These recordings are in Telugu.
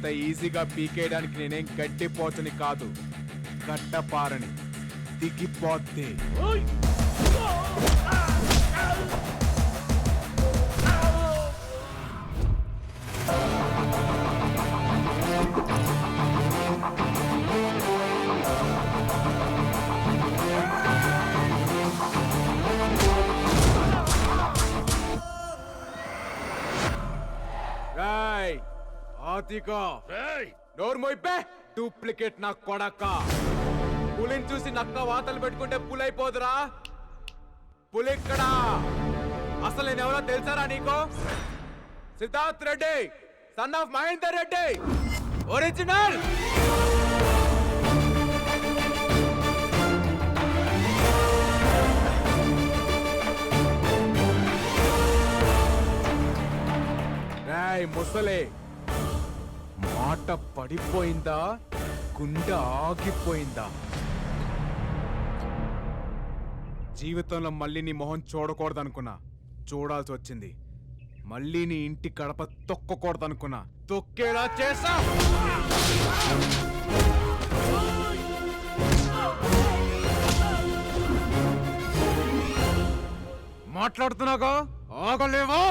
అంత ఈజీగా పీకేయడానికి నేనేం గట్టిపోతని కాదు. గట్టపారని దిగిపోతే. ఆతికా నోరు మోయిపే! డూప్లికేట్ నా కొడక. పులిని చూసి నక్క వాతలు పెట్టుకుంటే పులైపోదురా. పులిక్కడా. అసలు నేను ఎవరో తెలుసారా నీకు? Siddharth Reddy son of Mahender Reddy. Original ముసలే. మాట పడిపోయిందా? గుండె ఆగిపోయిందా? జీవితంలో మళ్ళీ నీ మొహం చూడకూడదనుకున్నా. చూడాల్సి వచ్చింది. మళ్ళీ నీ ఇంటి కడప తొక్కకూడదనుకున్నా. తొక్కేలా చేసా మాట్లాడుతున్నాగా ఆగలేవా?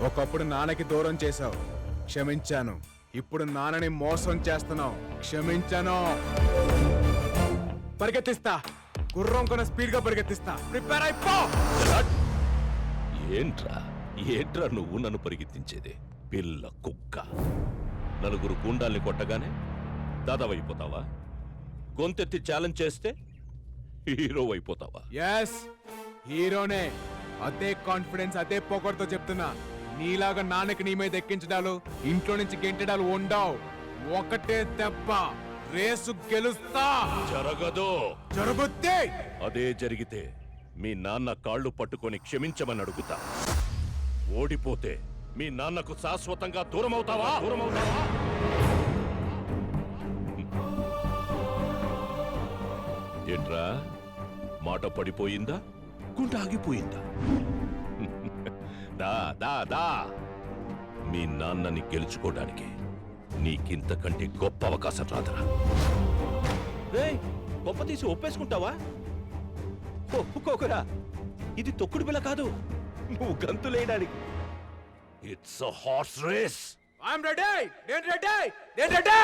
ఒకప్పుడు నాన్నకి దూరం చేశావు. క్షమించాను. ఇప్పుడు నాన్నని మోసం చేస్తున్నావు. క్షమించాను. పరిగెత్తిస్తా. గుర్రం కొన స్పీడ్గా పరిగెత్తిస్తా. ప్రిపేర్ అయిపో ఏంట్రా? ఏంట్రా నువ్వు నన్ను పరిగెత్తించేది? పిల్ల కుక్క. నలుగురు గుండాల్ని కొట్టగానే దాదావైపోతావా? గొంతెత్తి ఛాలెంజ్ చేస్తే హీరో అయిపోతావా? ఎస్ హీరోనే. అదే కాన్ఫిడెన్స్ అదే పొగడుతో చెప్తున్నా. నీలాగా నాన్నకి నీ మీద ఎక్కించడాలు ఇంట్లో నుంచి గెంటడాలు ఉండవు. ఒకటే దెబ్బ రేసు గెలుస్తా. జరగదు. జరుగుద్ది. అదే జరిగితే మీ నాన్న కాళ్ళు పట్టుకొని క్షమించమని అడుగుతా. ఓడిపోతే మీ నాన్నకు శాశ్వతంగా దూరం అవుతావా దూరం అవుతావా ఏంట్రా? మాట పడిపోయిందా? గుండె ఆగిపోయిందా? దా దా దా. మీ నాన్నని గెలుచుకోవడానికి నీకింతకంటే గొప్ప అవకాశం రాదురా. గొప్ప తీసి ఒప్పేసుకుంటావా? ఒప్పుకోకురా. ఇది తొక్కుడు పిల్ల కాదు. నువ్వు గంతులేయడానికి it's horse race I'm ready నేను రెడీ నేను రెడీ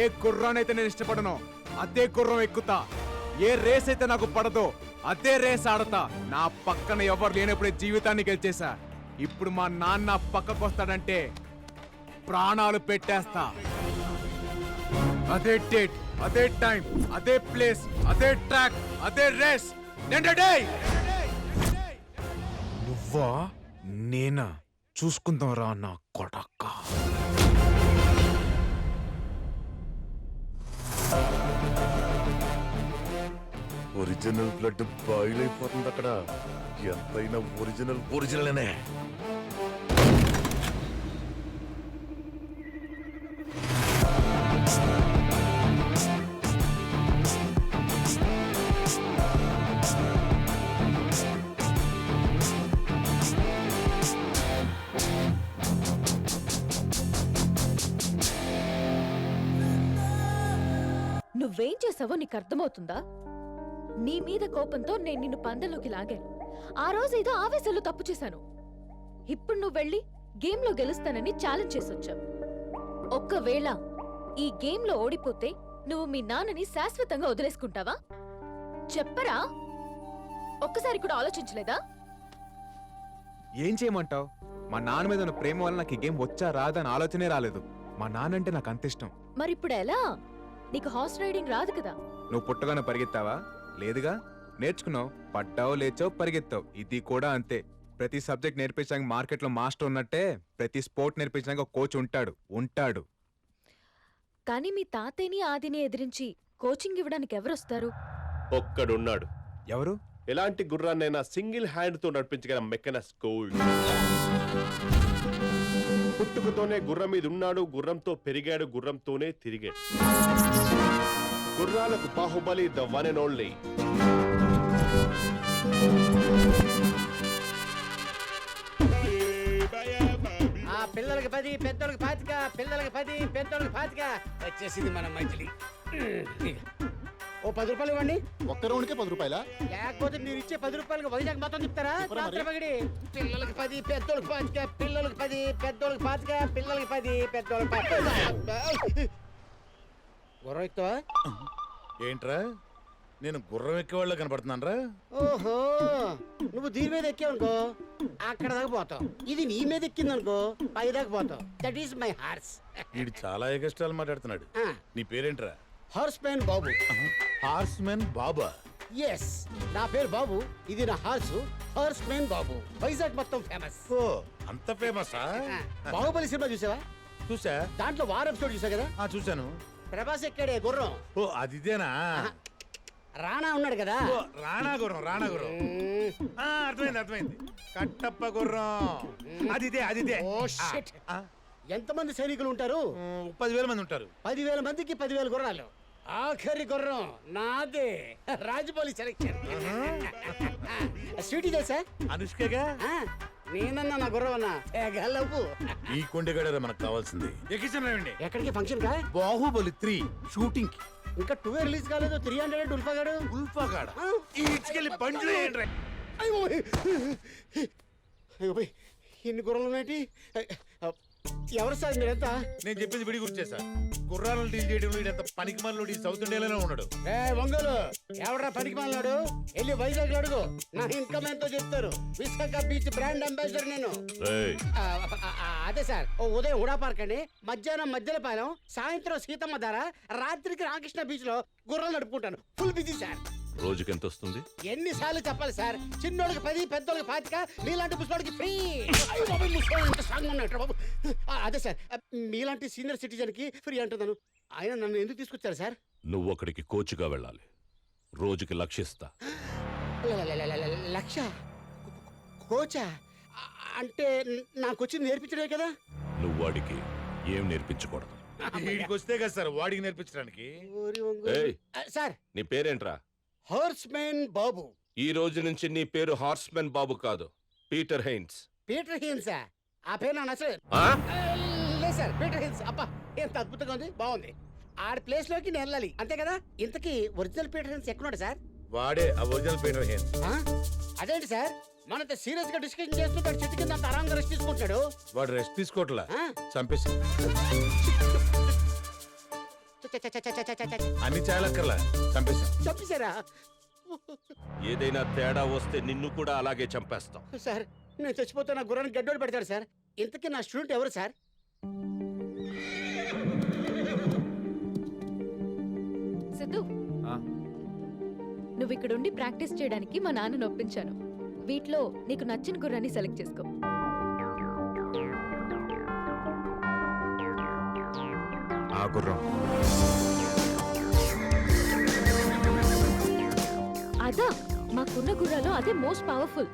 ఏ గుర్రానైతే నేను ఇష్టపడను అదే గుర్రం ఎక్కుతా. ఏ రేస్ అయితే నాకు పడదో అదే రేస్ ఆడతా. నా పక్కన ఎవరు లేనప్పుడే జీవితాన్ని గెలిచేశా. ఇప్పుడు మా నాన్న పక్కకు వస్తాడంటే ప్రాణాలు పెట్టేస్తా. అదే డేట్ అదే టైం అదే ప్లేస్ అదే ట్రాక్ అదే రేస్. నేను నువ్వా? నేనా? చూసుకుందాం రా నా కొడక్క ఒరిజినల్ బ్లడ్ బాయిల్ అయిపోతుంది అక్కడ. ఎంతైనా ఒరిజినల్ ఒరిజినల్ అనే నువ్వేం చేసావో నీకు అర్థమవుతుందా నీ మీద కోపంతో నేను నిన్ను పందెంలోకి లాగాను. ఆ రోజు ఏదో ఆవేశంలో తప్పు చేశాను. ఇప్పుడు నువ్వు వెళ్ళి గేమ్లో గెలుస్తానని ఛాలెంజ్ చేసొచ్చావు. ఒక్కవేళ ఈ గేమ్లో ఓడిపోతే నువ్వు మీ నాన్నని శాశ్వతంగా వదిలేసుకుంటావా? చెప్పరా? ఒక్కసారి కూడా ఆలోచించలేదా? ఏం చేయమంటావు? మా నాన్న మీద ఉన్న ప్రేమ వల్ల నాకు ఈ గేమ్ వచ్చా రాదా అని ఆలోచనే రాలేదు. మా నాన్న అంటే నాకు అంత ఇష్టం. మరిప్పుడు ఎలా నీకు హార్స్ రైడింగ్ రాదు కదా. నువ్వు పుట్టగానే పరిగెత్తావా? లేదుగా? నేర్చుకున్నావు. పడ్డావు లేచావు పరిగెత్తావు. ఇది కూడా అంతే. ప్రతి సబ్జెక్ట్ నేర్పించడానికి మార్కెట్లో మాస్టర్ ఉన్నట్టే ప్రతి స్పోర్ట్ నేర్పించడానికి ఒక కోచ్ ఉంటాడు. ఉంటాడు. కానీ మీ తాతయ్యని ఆదిని ఎదిరించి కోచింగ్ ఇవ్వడానికి ఎవరొస్తారు? ఒక్కడున్నాడు. ఎవరు? ఎలాంటి గుర్రాన్నైనా సింగిల్ హ్యాండ్తో నడిపించగల మెక్కనస్ గోల్డ్ పుట్టుకతోనే గుర్రం మీద ఉన్నాడు గుర్రంతో పెరిగాడు గుర్రంతోనే తిరిగాడు. గుర్రాలకు Baahubali the one and only. ఆ పిల్లలకి పది పెద్దోళ్ళకి పాతిక పిల్లలకి పది పెద్దోళ్ళకి పాతిక. వచ్చేసింది మన మైథిలి ఓ పది రూపాయలు ఇవ్వండి. ఒక్క రౌండ్కే పది రూపాయల? లేకపోతే మీరు ఇచ్చే పది రూపాయలకి వైజాగ్ మొత్తం చెప్తారా? రాత్రి పగిడి. పిల్లలకి పది పెద్దోళ్ళకి పాతిక పిల్లలకి పది పెద్దోళ్ళకి పాతిక పిల్లలకి పది పెద్దోళ్ళకి పాతిక గుర్రం ఎక్కువ? ఏంట్రా? నేను గుర్రం ఎక్కేవాళ్ళ కనపడుతున్నానరా. ఓహో నువ్వు దీని మీద ఎక్కావనుకో అక్కడ దాకా పోతావు. ఇది నీ మీద ఎక్కిందనుకో పై దాకా పోతావు. దట్ ఈస్ మై హార్స్ వీడు చాలా ఎగస్ట్రాలు మాట్లాడుతున్నాడు. నీ పేరేంట్రా? Horse man Babu horse men Baba yes నా పేరు బాబు ఇది నా horse horse man Babu Vizag మొత్తం ఫేమస్ ఓ అంత ఫేమసా బాహుబలి సినిమా చూసావా? చూసా. దాంట్లో వార్ ఎపిసోడ్ చూసా కదా? ఆ చూశాను. ప్రభాస్ ఎక్కాడే గుర్రం. ఓ అది ఇదేనా రాణా ఉన్నాడు కదా. ఓ రాణా గుర్రం రాణా గుర్రం. ఆ, అర్థమైంది అర్థమైంది. కట్టప్ప గుర్రం. అది ఇదే అది ఇదే ఓ ఆ, ఎంతమంది సైనికులు ఉంటారు? ఉమ్, పదివేల మంది ఉంటారు. పదివేల మందికి పదివేల గుర్రాలు. ఆఖరి గుర్రం నాదే. రాజమౌళి సెలెక్షన్. స్వీట్ తెలుసా? అనుష్కగా? ఆ, నేనన్నా నా గుర్రం అన్నా గల్లవు ఈ కొండగడరా మనకు కావాల్సింది ఎక్కించండి ఎక్కడికి ఫంక్షన్ కా బాహుబలి త్రీ షూటింగ్కి ఇంకా టూ రిలీజ్ కాలేదు త్రీ హండ్రెడ్ ఉల్ఫాగాడు ఉల్ఫాగాడ ఈడ్చుకెళ్ళి బండ్లు వేయండి అయ్యో. ఇన్ని గుర్రాలు ఉన్నాయి ఎవరు సార్ మీరంతా? నేను చెప్పేది విడి గుర్తు చేశా గుర్రాలను డీల్ చేయడంలో ఈడంత పనికి మనలో సౌత్ ఇండియాలోనే ఉన్నాడు. ఏ ఒంగోలు ఎవడ్రా పనికి మాలినాడు వెళ్ళి వైజాగ్ అడుగు. నా ఇన్కమ్ ఎంతో చెప్తారు. విశాఖ బీచ్ బ్రాండ్ అంబాసిడర్ నేను. రేయ్ ఆ, ఆ, ఆ, అదే సార్. ఓ ఉదయం హుడా పార్క్ అండి. మధ్యాహ్నం మధ్యలపాలెం సాయంత్రం సీతమ్మ ధార రాత్రికి రామకృష్ణ బీచ్లో గుర్రాలు నడుపుకుంటాను. Full busy sir. రోజుకి ఎంత వస్తుంది ఎన్నిసార్లు చెప్పాలి సార్? చిన్నోళ్ళకి పది పెద్దోళ్ళకి పాతిక మీలాంటి ముసలోడికి ఫ్రీ. అయ్యో ముసలోడు ఎంత బాబు. ఆ, అదే సార్. ఆ, మీలాంటి సీనియర్ సిటిజన్కి ఫ్రీ అంటున్నాను. ఆయన నన్ను ఎందుకు తీసుకొచ్చారు సార్? నువ్వు అక్కడికి కోచ్గా వెళ్ళాలి. రోజుకి లక్షిస్తా ల- ల- ల- ల- ల- లక్ష? కోచా? ఆ, అంటే నాకు వచ్చి నేర్పించడే కదా? నువ్వు వాడికి ఏం నేర్పించకూడదు. వీడికి వస్తే కదా సార్ వాడికి నేర్పించడానికి. ఓరి ఒంగోలు. ఏయ్. ఆ, సార్. నీ పేరేంట్రా? Horse man Babu. ఈ రోజు నుంచి నీ పేరు హార్స్మెన్ బాబు కాదు పీటర్ హైన్స్. పీటర్ హిల్సా ఆ పేరు నా నచ్చలేదు. ఆ? ఆ, లేదు సార్ పీటర్ హిల్స్ అబ్బా ఎంత అద్భుతంగా ఉంది. బాగుంది. ఆడ ప్లేస్లోకి నేను వెళ్ళాలి. అంతే కదా? ఇంతకీ ఒరిజినల్ పీటర్ హిల్స్ ఎక్కడున్నాడు సార్? వాడే ఆ ఒరిజినల్ పీటర్ హేన్ ఆ? అదేంటి సార్? మనంత సీరియస్గా డిస్కషన్ చేస్తుంటాడు చెట్టు కింద అంత ఆరాంగా రెస్ట్ తీసుకుంటున్నాడు. వాడు రెస్ట్ తీసుకోవట్లా. ఆ? చంపేసి. అన్ని చేయాలక్కర్లా చంపేసి చంపేశారా ఏదైనా తేడా వస్తే నిన్ను కూడా అలాగే చంపేస్తాం సార్ నేను చచ్చిపోతే నా గుర్రాన్ని గడ్డోడు పెడతాడు సార్ ఇంతకీ నా స్టూడెంట్ ఎవరు సార్ సిద్ధు నువ్వు ఇక్కడుండి ప్రాక్టీస్ చేయడానికి మా నాన్నను ఒప్పించాను వీటిలో నీకు నచ్చిన గుర్రాన్ని సెలెక్ట్ చేసుకో గుర్రం. అదా మాకున్న గుర్రాలో అదే మోస్ట్ పవర్ఫుల్.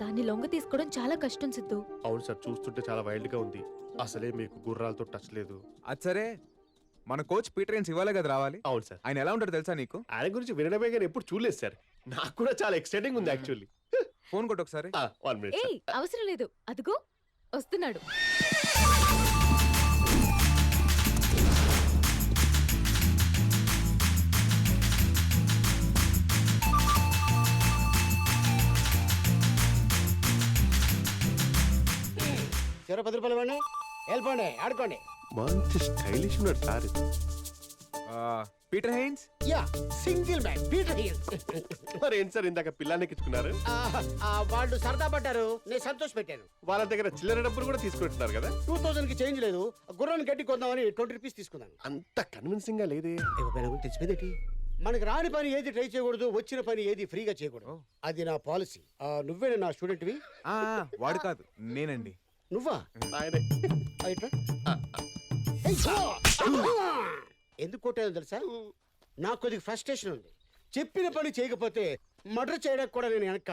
దాన్ని లొంగ తీసుకోవడం చాలా కష్టం సిద్ధు. అవును సార్ చూస్తుంటే చాలా వైల్డ్గా ఉంది. అసలే మీకు గుర్రాలతో టచ్ లేదు. అది సరే. మన కోచ్ పీటర్ హెయిన్స్ ఇవ్వాలే కదా రావాలి? అవును సార్. ఆయన ఎలా ఉంటాడు తెలుసా నీకు? ఆయన గురించి వినడమే కానీ ఎప్పుడు చూడలేదు సార్. నాకు కూడా చాలా ఎక్సైటింగ్ ఉంది యాక్చువల్లీ. ఫోన్ కొట్టు ఒకసారి. వన్ మినిట్ ఏయ్ అవసరం లేదు. అదిగో వస్తున్నాడు. చివరి పది రూపాయలు ఇవ్వండి. వెళ్ళిపోండి ఆడుకోండి. మంచి స్టైలిష్ ఉన్నాడు సార్. ఆ, పీటర్ హెయిన్స్ యా సింగిల్ మ్యాన్ పీటర్ హిల్ మరి ఏంటి సార్ ఇందాక పిల్లాన్ని ఎక్కించుకున్నారు? వాళ్ళు సరదా పడ్డారు నేను సంతోష పెట్టాను. వాళ్ళ దగ్గర చిల్లర డబ్బులు కూడా తీసుకుంటున్నారు కదా? టూ థౌసండ్కి చేంజ్ లేదు గుర్రాన్ని గడ్డి కొందామని ట్వంటీ రూపీస్ తీసుకున్నాను. అంత కన్విన్సింగ్గా లేదే. తెచ్చిపోయింది మనకి రాని పని ఏది ట్రై చేయకూడదు వచ్చిన పని ఏది ఫ్రీగా చేయకూడదు. అది నా పాలసీ. నువ్వే నా స్టూడెంట్వి? వాడు కాదు నేనండి. నువ్వా? ఆయనే. అయితే ఎందుకు కొట్టాను తెలుసా? నాకు కొద్దిగా ఫ్రస్ట్రేషన్ ఉంది. చెప్పిన పని చేయకపోతే మర్డర్ చేయడానికి కూడా నేను వెనక్కి